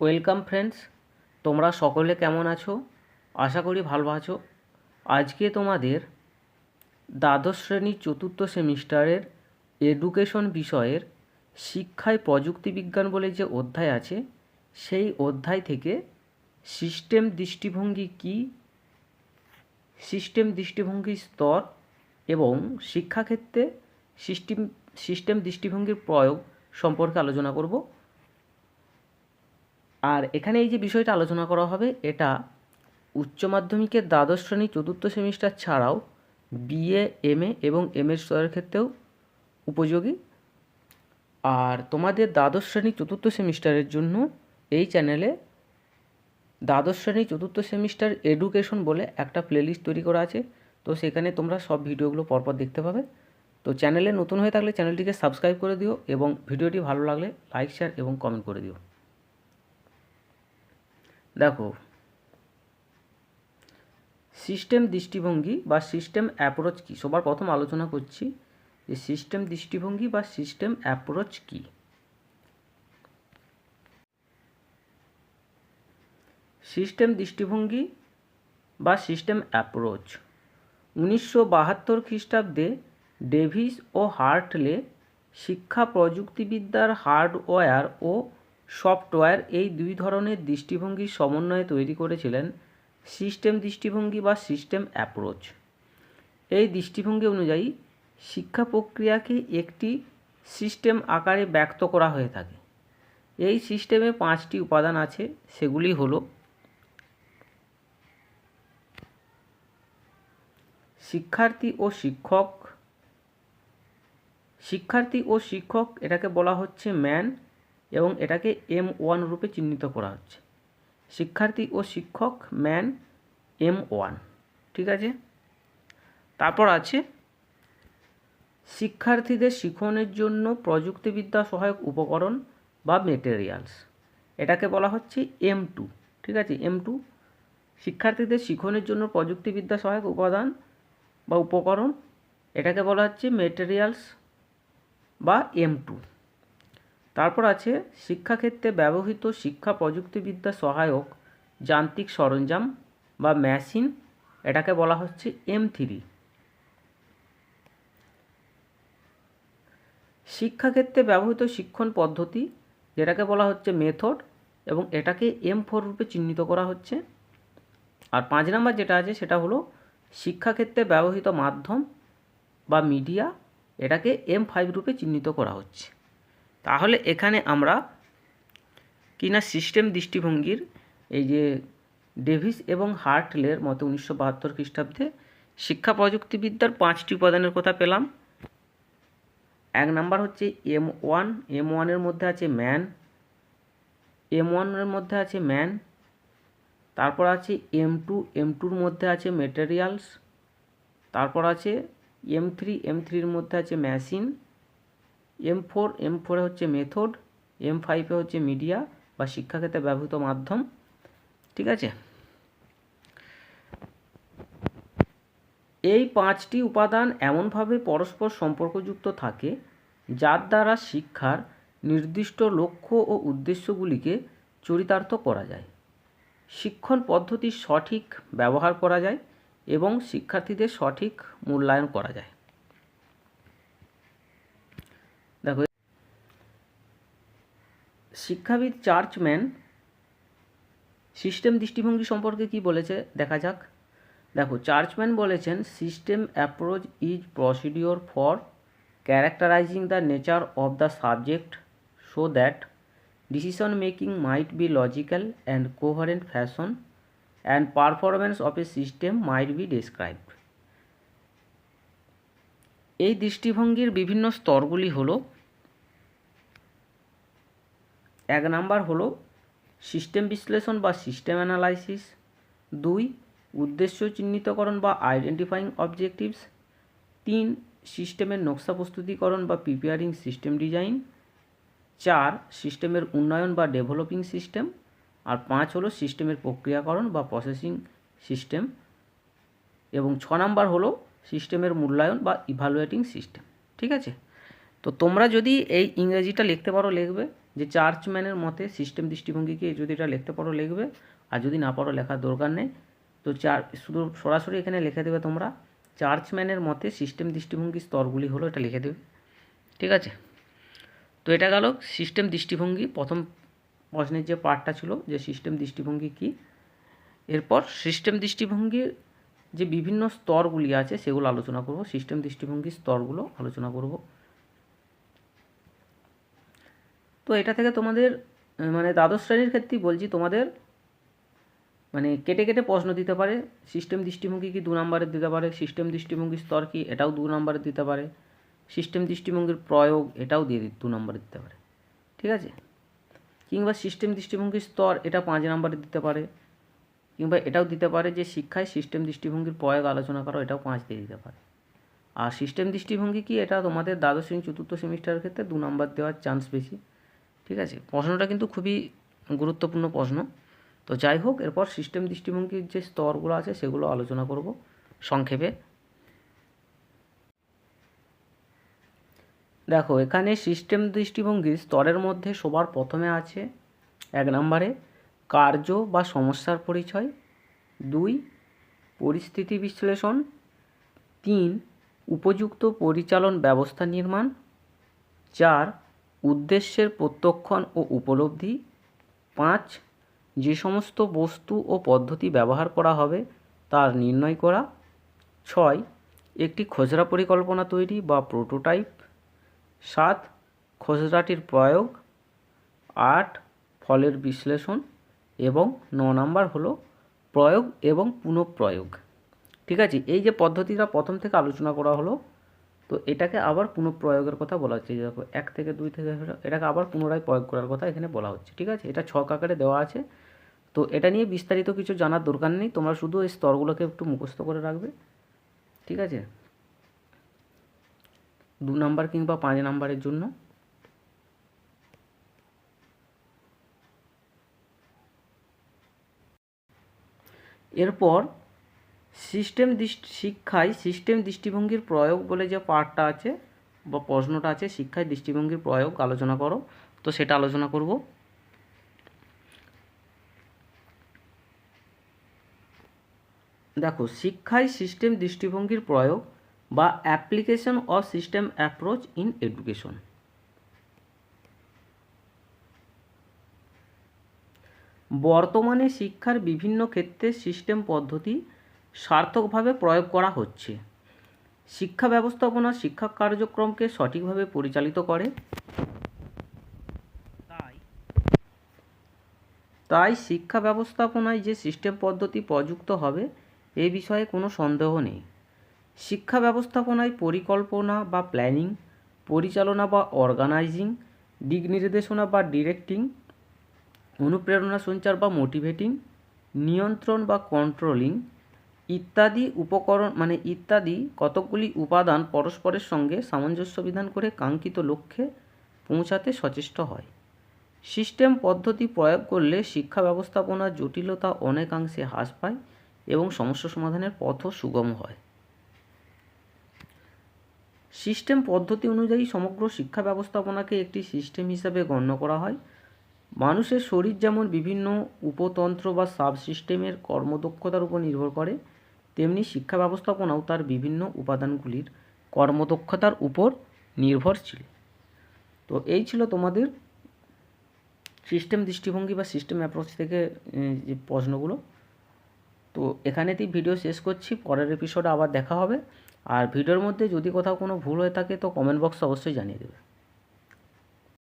Welcome friends, তোমরা সকলে কেমন আছো? আশা করি ভালো আছো। আজকে তোমাদের দ্বাদশ শ্রেণির চতুর্থ সেমিস্টারের এডুকেশন বিষয়ের শিক্ষায় প্রযুক্তি বিজ্ঞান বলে যে অধ্যায় আছে, সেই অধ্যায় থেকে সিস্টেম দৃষ্টিভঙ্গি কী? সিস্টেম দৃষ্টিভঙ্গির স্তর এবং শিক্ষাক্ষেত্রে সিস্টেম সিস্টেম দৃষ্টিভঙ্গির প্রয়োগ সম্পর্কে আলোচনা করব। আর এখানে এই যে বিষয়টা আলোচনা করা হবে, এটা উচ্চ মাধ্যমিকের দ্বাদশ শ্রেণি চতুর্থ সেমিস্টার ছাড়াও বিএ এমএ এবং এম এর স্তরের ক্ষেত্রেও উপযোগী। আর তোমাদের দ্বাদশ শ্রেণি চতুর্থ সেমিস্টারের জন্য এই চ্যানেলে দ্বাদশ শ্রেণি চতুর্থ সেমিস্টার এডুকেশন বলে একটা প্লেলিস্ট তৈরি করা আছে। তো সেখানে তোমরা সব ভিডিওগুলো পরপর দেখতে পাবে। তো চ্যানেলে নতুন হয়ে থাকলে চ্যানেলটিকে সাবস্ক্রাইব করে দিও এবং ভিডিওটি ভালো লাগলে লাইক, শেয়ার এবং কমেন্ট করে দিও। দেখো। সিস্টেম দৃষ্টিভঙ্গি বা সিস্টেম অ্যাপ্রোচ কী? সবার প্রথম আলোচনা করছি যে সিস্টেম দৃষ্টিভঙ্গি বা সিস্টেম অ্যাপ্রোচ কী? সিস্টেম দৃষ্টিভঙ্গি বা সিস্টেম অ্যাপ্রোচ উনিশশো বাহাত্তর খ্রিস্টাব্দে ডেভিস ও হার্টলে শিক্ষা প্রযুক্তিবিদ্যার হার্ডওয়্যার ও সফটওয়্যার এই দুই ধরনের দৃষ্টিভঙ্গির সমন্বয়ে তৈরি করেছিলেন সিস্টেম দৃষ্টিভঙ্গি বা সিস্টেম অ্যাপ্রোচ। এই দৃষ্টিভঙ্গি অনুযায়ী শিক্ষা প্রক্রিয়াকে একটি সিস্টেম আকারে ব্যক্ত করা হয়ে থাকে। এই সিস্টেমে পাঁচটি উপাদান আছে, সেগুলি হলো শিক্ষার্থী ও শিক্ষক। শিক্ষার্থী ও শিক্ষক এটাকে বলা হচ্ছে ম্যান এবং এটাকে এম ওয়ান রূপে চিহ্নিত করা হচ্ছে। শিক্ষার্থী ও শিক্ষক ম্যান এম ওয়ান ঠিক আছে? তারপর আছে, শিক্ষার্থীদের শিখনের জন্য প্রযুক্তিবিদ্যা সহায়ক উপকরণ বা মেটেরিয়ালস এটাকে বলা হচ্ছে এম টু ঠিক আছে? এম টু শিক্ষার্থীদের শিখনের জন্য প্রযুক্তিবিদ্যা সহায়ক উপাদান বা উপকরণ। এটাকে বলা হচ্ছে মেটেরিয়ালস বা এম টু তারপর আছে শিক্ষাক্ষেত্রে ব্যবহৃত শিক্ষা প্রযুক্তিবিদ্যা সহায়ক যান্ত্রিক সরঞ্জাম বা মেশিন, এটাকে বলা হচ্ছে এম থ্রি। শিক্ষাক্ষেত্রে ব্যবহৃত শিক্ষণ পদ্ধতি, যেটাকে বলা হচ্ছে মেথড এবং এটাকে এম ফোর রূপে চিহ্নিত করা হচ্ছে। আর পাঁচ নাম্বার যেটা আছে, সেটা হলো শিক্ষাক্ষেত্রে ব্যবহৃত মাধ্যম বা মিডিয়া, এটাকে এম ফাইভ রূপে চিহ্নিত করা হচ্ছে। তাহলে এখানে আমরা কিনা সিস্টেম দৃষ্টিভঙ্গির এই যে ডেভিস এবং হার্টলের মতো উনিশশো বাহাত্তর খ্রিস্টাব্দে শিক্ষা প্রযুক্তিবিদ্যার পাঁচটি উপাদানের কথা পেলাম। এক নাম্বার হচ্ছে এম ওয়ান এম ওয়ানের মধ্যে আছে ম্যান এম ওয়ানের মধ্যে আছে ম্যান তারপর আছে এম টু এম টুর মধ্যে আছে মেটেরিয়ালস তারপর আছে এম থ্রি এম থ্রির মধ্যে আছে মেশিন এম ফোর এম ফোরে হচ্ছে মেথড এম ফাইভে হচ্ছে মিডিয়া বা শিক্ষাক্ষেত্রে ব্যবহৃত মাধ্যম, ঠিক আছে? এই পাঁচটি উপাদান এমনভাবে পরস্পর সম্পর্কযুক্ত থাকে, যার দ্বারা শিক্ষার নির্দিষ্ট লক্ষ্য ও উদ্দেশ্যগুলিকে চরিতার্থ করা যায়। শিক্ষণ পদ্ধতির সঠিক ব্যবহার করা যায় এবং শিক্ষার্থীদের সঠিক মূল্যায়ন করা যায় দেখো শিক্ষাবিদ চার্চম্যান, সিস্টেম দৃষ্টিভঙ্গি সম্পর্কে কি বলেছে? দেখা যাক। দেখো, চার্চম্যান বলেছেন, system approach is procedure for characterising the nature of the subject so that decision making might be logical and coherent fashion and performance of a system might be described এই দৃষ্টিভঙ্গির বিভিন্ন স্তরগুলি হলো এক নাম্বার হলো system বিশ্লেষণ বা system analysis. দুই, উদ্দেশ্য চিহ্নিতকরণ বা আইডেন্টিফাইং অবজেক্টিভস। তিন, সিস্টেমের নকশা প্রস্তুতিকরণ বা প্রিপেয়ারিং সিস্টেম ডিজাইন। চার, সিস্টেমের উন্নয়ন বা ডেভেলপিং সিস্টেম। আর পাঁচ হলো সিস্টেমের প্রক্রিয়াকরণ বা প্রসেসিং সিস্টেম। এবং ছ নাম্বার হলো সিস্টেমের মূল্যায়ন বা ইভালুয়েটিং সিস্টেম ঠিক আছে? তো তোমরা যদি এই ইংরেজিটা লিখতে পারো, লিখবে। যে চার্চম্যানের মতে সিস্টেম দৃষ্টিভঙ্গিকে যদি এটা লিখতে পারো লিখবে? আর যদি না পারো লেখার দরকার নেই। তো চার শুধু সরাসরি এখানে লিখে দেবে তোমরা চার্চম্যানের মতে সিস্টেম দৃষ্টিভঙ্গি স্তরগুলি হলো এটা লিখে দেবে। ঠিক আছে? তো এটা গেল সিস্টেম দৃষ্টিভঙ্গি। প্রথম প্রশ্নের যে পার্টটা ছিল যে সিস্টেম দৃষ্টিভঙ্গি কী? এরপর সিস্টেম দৃষ্টিভঙ্গির যে বিভিন্ন স্তরগুলি আছে সেগুলো আলোচনা করব। সিস্টেম দৃষ্টিভঙ্গির স্তরগুলো আলোচনা করব। তো এটা থেকে তোমাদের মানে দ্বাদশ শ্রেণির ক্ষেত্রেই বলছি, তোমাদের মানে কেটে কেটে প্রশ্ন দিতে পারে। সিস্টেম দৃষ্টিভঙ্গি কি দু নম্বরের দিতে পারে? সিস্টেম দৃষ্টিভঙ্গির স্তর কি? এটাও দু নম্বরের দিতে পারে। সিস্টেম দৃষ্টিভঙ্গির প্রয়োগ, এটাও দিয়ে দি- দু নম্বরে দিতে পারে। ঠিক আছে? কিংবা সিস্টেম দৃষ্টিভঙ্গির স্তর, এটা পাঁচ নম্বরে দিতে পারে। কিংবা এটাও দিতে পারে যে শিক্ষায় সিস্টেম দৃষ্টিভঙ্গির প্রয়োগ আলোচনা করো, এটাও পাঁচ দিয়ে দিতে পারে। আর সিস্টেম দৃষ্টিভঙ্গি কি? এটা তোমাদের দ্বাদশ শ্রেণি, চতুর্থ সেমিস্টারের ক্ষেত্রে দু নম্বর দেওয়ার চান্স বেশি। ঠিক আছে? প্রশ্নটা কিন্তু খুবই গুরুত্বপূর্ণ প্রশ্ন। তো যাই হোক, এরপর সিস্টেম দৃষ্টিভঙ্গির যে স্তরগুলো আছে, সেগুলো আলোচনা করব সংক্ষেপে। দেখো, এখানে সিস্টেম দৃষ্টিভঙ্গির স্তরের মধ্যে সবার প্রথমে আছে এক নম্বরে কার্য বা সমস্যার পরিচয়, দুই পরিস্থিতি বিশ্লেষণ, তিন উপযুক্ত পরিচালন ব্যবস্থা নির্মাণ, চার উদ্দেশ্যের প্রত্যক্ষণ ও উপলব্ধি। পাঁচ, যে সমস্ত বস্তু ও পদ্ধতি ব্যবহার করা হবে তার নির্ণয় করা। ছয়, একটি খসড়া পরিকল্পনা তৈরি বা প্রোটোটাইপ। সাত খসড়াটির প্রয়োগ। আট, ফলের বিশ্লেষণ। এবং ন নাম্বার হলো প্রয়োগ এবং পুনঃপ্রয়োগ। ঠিক আছে? এই যে পদ্ধতিটা প্রথম থেকে আলোচনা করা হলো তো এটাকে আবার পুনঃপ্রয়োগের কথা বলা হচ্ছে। দেখো, এক থেকে দুই থেকে এটাকে আবার পুনরায় প্রয়োগ করার কথা এখানে বলা হচ্ছে, ঠিক আছে? এটা ছক আকারে দেওয়া আছে। তো এটা নিয়ে বিস্তারিত কিছু জানার দরকার নেই, তোমরা শুধু এই স্তরগুলোকে একটু মুখস্থ করে রাখবে, ঠিক আছে? দু নাম্বার কিংবা পাঁচ নাম্বারের জন্য। এরপর সিস্টেম দৃষ্টি, শিক্ষায় সিস্টেম দৃষ্টিভঙ্গির প্রয়োগ বলে যে পার্টটা আছে বা প্রশ্নটা আছে, শিক্ষায় দৃষ্টিভঙ্গির প্রয়োগ, আলোচনা করো। তো সেটা আলোচনা করব। দেখো, শিক্ষায় সিস্টেম দৃষ্টিভঙ্গির প্রয়োগ বা application of system approach in education. বর্তমানে শিক্ষার বিভিন্ন ক্ষেত্রে সিস্টেম পদ্ধতি সার্থকভাবে প্রয়োগ করা হচ্ছে। শিক্ষা ব্যবস্থাপনা শিক্ষা কার্যক্রমকে সঠিকভাবে পরিচালিত করে। তাই শিক্ষা ব্যবস্থাপনায় যে সিস্টেম পদ্ধতি প্রযুক্ত হবে, এ বিষয়ে কোনো সন্দেহ নেই। শিক্ষা ব্যবস্থাপনায় পরিকল্পনা বা প্ল্যানিং, পরিচালনা বা অর্গানাইজিং, দিক নির্দেশনা বা ডিরেক্টিং, অনুপ্রেরণা সঞ্চার বা মোটিভেটিং, নিয়ন্ত্রণ বা কন্ট্রোলিং ইত্যাদি উপকরণ মানে ইত্যাদি কতকগুলি উপাদান পরস্পরের সঙ্গে সামঞ্জস্য বিধান করে কাঙ্ক্ষিত লক্ষ্যে পৌঁছাতে সচেষ্ট হয়। সিস্টেম পদ্ধতি প্রয়োগ করলে শিক্ষা ব্যবস্থাপনার জটিলতা অনেকাংশে হ্রাস পায় এবং সমস্যা সমাধানের পথও সুগম হয়। সিস্টেম পদ্ধতি অনুযায়ী সমগ্র শিক্ষা ব্যবস্থাপনাকে একটি সিস্টেম হিসাবে গণ্য করা হয়। মানুষের শরীর যেমন বিভিন্ন উপতন্ত্র বা সাবসিস্টেমের কর্মদক্ষতার উপর নির্ভর করে তেমনি শিক্ষা ব্যবস্থাপনাও তার বিভিন্ন উপাদানগুলির কর্মদক্ষতার উপর নির্ভরশীল। তো এই ছিল তোমাদের সিস্টেম দৃষ্টিভঙ্গি বা সিস্টেম অ্যাপ্রোচ থেকে যে প্রশ্নগুলো। তো এখানেতেই ভিডিও শেষ করছি, পরের এপিসোডে আবার দেখা হবে। আর ভিডিওর মধ্যে যদি কোথাও কোনো ভুল হয়ে থাকে তো কমেন্ট বক্সে অবশ্যই জানিয়ে দেবে।